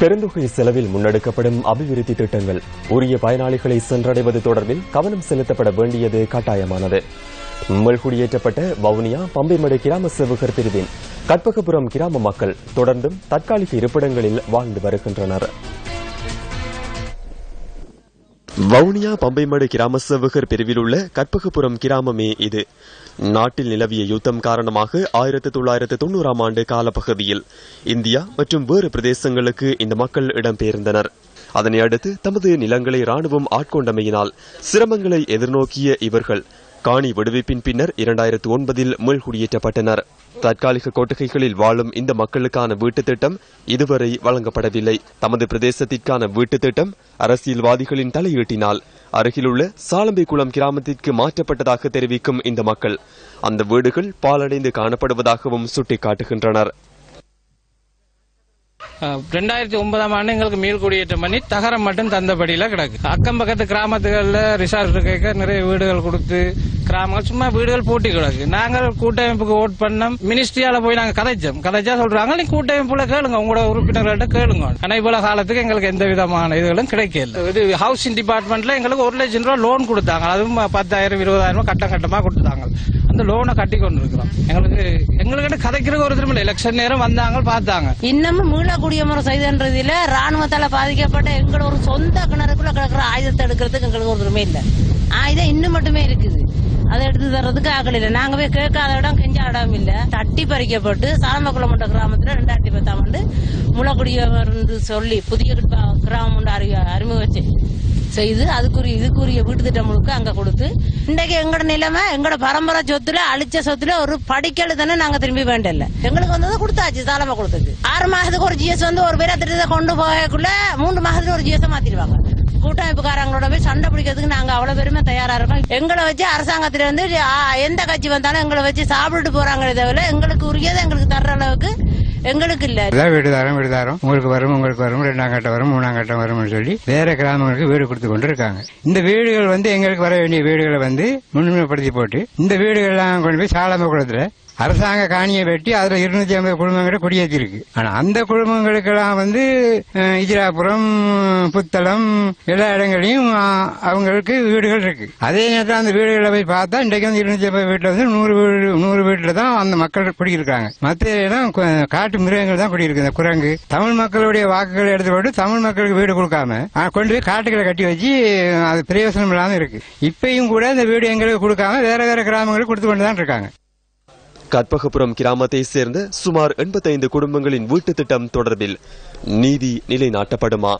பெருந்தொகை செலவில் முன்னெடுக்கப்படும் அபிவிருத்தி திட்டங்கள். உரிய பயனாளிகளை சென்றடைவது தொடர்பில் கவனம் செலுத்தப்பட வேண்டியது கட்டாயமானது. குடியேற்றப்பட்ட வவுனியா பம்பைமடு கிராம சேவகர் பிரிவின் கற்பகபுரம் கிராம மக்கள் தொடர்ந்தும் தற்காலிக இருப்பிடங்களில் வாழ்ந்து வருகின்றனர். வவுனியா பம்பைமடு கிராம சேவகர் பிரிவில் உள்ள கற்பகபுரம் கிராமமே இது. நாட்டில் நிலவிய யுத்தம் காரணமாக ஆயிரத்தி தொள்ளாயிரத்து தொண்ணூறாம் ஆண்டு காலப்பகுதியில் இந்தியா மற்றும் வேறு பிரதேசங்களுக்கு இந்த மக்கள் இடம்பெயர்ந்தனர் அதனை அடுத்து தமது நிலங்களை ராணுவம் ஆட்கொண்டமையினால் சிரமங்களை எதிர்நோக்கிய இவர்கள் காணி விடுவிப்பின் பின்னர் இரண்டாயிரத்து ஒன்பதில் மீள்குடியேற்றப்பட்டனர் தற்காலிக கொட்டகைகளில் வாழும் இந்த மக்களுக்கான வீட்டுத் திட்டம் இதுவரை வழங்கப்படவில்லை. தமது பிரதேசத்திற்கான வீட்டுத் திட்டம் அரசியல்வாதிகளின் தலையீட்டினால். அருகிலுள்ள சாலம்பிக்குளம் கிராமத்திற்கு மாற்றப்பட்டதாக தெரிவிக்கும் இந்த மக்கள் அந்த வீடுகள் பாலடைந்து காணப்படுவதாகவும் சுட்டிக்காட்டுகின்றனர். ரெண்டாயிரத்தி ஒன்பதாம் ஆண்டு எங்களுக்கு மீள் குடியேற்றம் பண்ணி தகரம் மட்டும் தந்தபடியில கிடக்கு. அக்கம் பக்கத்து கிராமத்துகள்ல ரிசார்ட் கேட்க நிறைய வீடுகள் கொடுத்து கிராமங்கள் சும்மா வீடுகள் பூட்டி கிடக்கு. நாங்கள் கூட்டமைப்புக்கு ஓட் பண்ணோம். மினிஸ்ட்ரியால போய் நாங்க கதைச்சோம். கதைச்சா சொல்றாங்க நீ கூட்டமைப்புல கேளுங்க உங்களோட உறுப்பினர்கள்ட்ட கேளுங்க. ஆனா இவ்வளவு காலத்துக்கு எங்களுக்கு எந்த விதமான இதுகளும் கிடைக்கல. இது ஹவுசிங் டிபார்ட்மெண்ட்ல எங்களுக்கு ஒரு லட்சம் ரூபாய் லோன் கொடுத்தாங்க. அதுவும் பத்தாயிரம் இருபதாயிரம் கட்டம் கட்டமா கொடுத்தாங்க. வந்து லோனை கட்டி கொண்டு இருக்கிறோம் எங்களுக்கு எங்களுக்கு கதைக்கிறதுக்கு ஒரு திரும்ப எலெக்ஷன் நேரம் வந்தாங்க பார்த்தாங்க. இன்னமும் மீளக்கூடிய முறை செய்தன்றதுல ராணுவத்தால பாதிக்கப்பட்ட எங்களோட ஒரு சொந்த கிணறுக்குள்ள கிடக்குற ஆயுதத்தை எடுக்கிறதுக்கு எங்களுக்கு ஒரு உரிமை இல்லை. ஆயுதம் இன்னும் மட்டுமே இருக்குது. அதை எடுத்து தர்றதுக்கு ஆகல இல்லை. நாங்க போய் கேட்காத இடம் கெஞ்ச இடம் இல்ல. தட்டி பறிக்கப்பட்டு சாலமக்குளமட்ட கிராமத்துல ரெண்டாயிரத்தி பத்தாம் ஆண்டு முளக்குடியவர் சொல்லி புதிய கிராமம் அறிமுகம் அறிமுகம் செய்து அதுக்குரிய இதுக்குரிய வீட்டு திட்டம் முழுக்க அங்க கொடுத்து இன்றைக்கு எங்கட நிலைமை எங்கட பரம்பரை சொத்துல அழிச்ச சொத்துல ஒரு படிக்கல் தானே நாங்க திரும்பி வேண்டல எங்களுக்கு வந்தது கொடுத்தாச்சு சாலமா கொடுத்தது. ஆறு மாசத்துக்கு ஒரு ஜிஎஸ் வந்து ஒரு பேரா திட்டத்தை கொண்டு போகக்குள்ள மூன்று மாசத்துல ஒரு ஜிஎஸ் மாத்திடுவாங்க. கூட்டமைப்புக்காரங்களோட போய் சண்டை பிடிக்கிறதுக்கு நாங்க அவ்வளவு பெருமை தயாரா இருக்கோம். எங்களை வச்சு அரசாங்கத்துல இருந்து எந்த கட்சி வந்தாலும் எங்களை வச்சு சாப்பிட்டுட்டு போறாங்களே தவிர எங்களுக்கு உரியதை எங்களுக்கு தர்ற எங்களுக்கு இல்ல. இதான் வீடு தரம் வீடு தரம். உங்களுக்கு வரும் உங்களுக்கு வரும். ரெண்டாம் கட்டம் வரும் மூணாம் கட்டம் வரும்னு சொல்லி வேற கிராமங்களுக்கு வீடு கொடுத்து கொண்டு இருக்காங்க இந்த வீடுகள் வந்து எங்களுக்கு வர வேண்டிய வீடுகளை வந்து முன்னுரிமைப்படுத்தி போட்டு இந்த வீடுகள்லாம் கொண்டு போய் சாலம குளத்துல அரசாங்க காணியை வெட்டி அதுல இருநூத்தி ஐம்பது குடும்பங்களை குடியேற்றிருக்கு. ஆனால் ஆனா அந்த குடும்பங்களுக்கெல்லாம் வந்து இஜிராபுரம் புத்தளம் எல்லா இடங்களையும் அவங்களுக்கு வீடுகள் இருக்கு. அதே நேரத்தில் அந்த வீடுகளை போய் பார்த்தா இன்றைக்கு வந்து இருநூத்தி ஐம்பது வீட்டுல வந்து நூறு வீடு நூறு வீட்டுல தான் அந்த மக்கள் குடியிருக்காங்க மற்ற இடம் காட்டு மிருகங்கள் தான் குடியிருக்கு. இந்த குரங்கு தமிழ் மக்களுடைய வாக்குகளை எடுத்துக்கொண்டு தமிழ் மக்களுக்கு வீடு கொடுக்காம கொண்டு போய் காட்டுகளை கட்டி வச்சு அது பிரயோசனம் இல்லாம இருக்கு. இப்பயும் கூட இந்த வீடு எங்களுக்கு கொடுக்காம வேற வேற கிராமங்களுக்கு கொடுத்து கொண்டு தான் இருக்காங்க. கற்பகபுரம் கிராமத்தை சேர்ந்த சுமார் எண்பத்தைந்து குடும்பங்களின் வீட்டுத் திட்டம் தொடர்பில் நீதி நிலைநாட்டப்படுமா?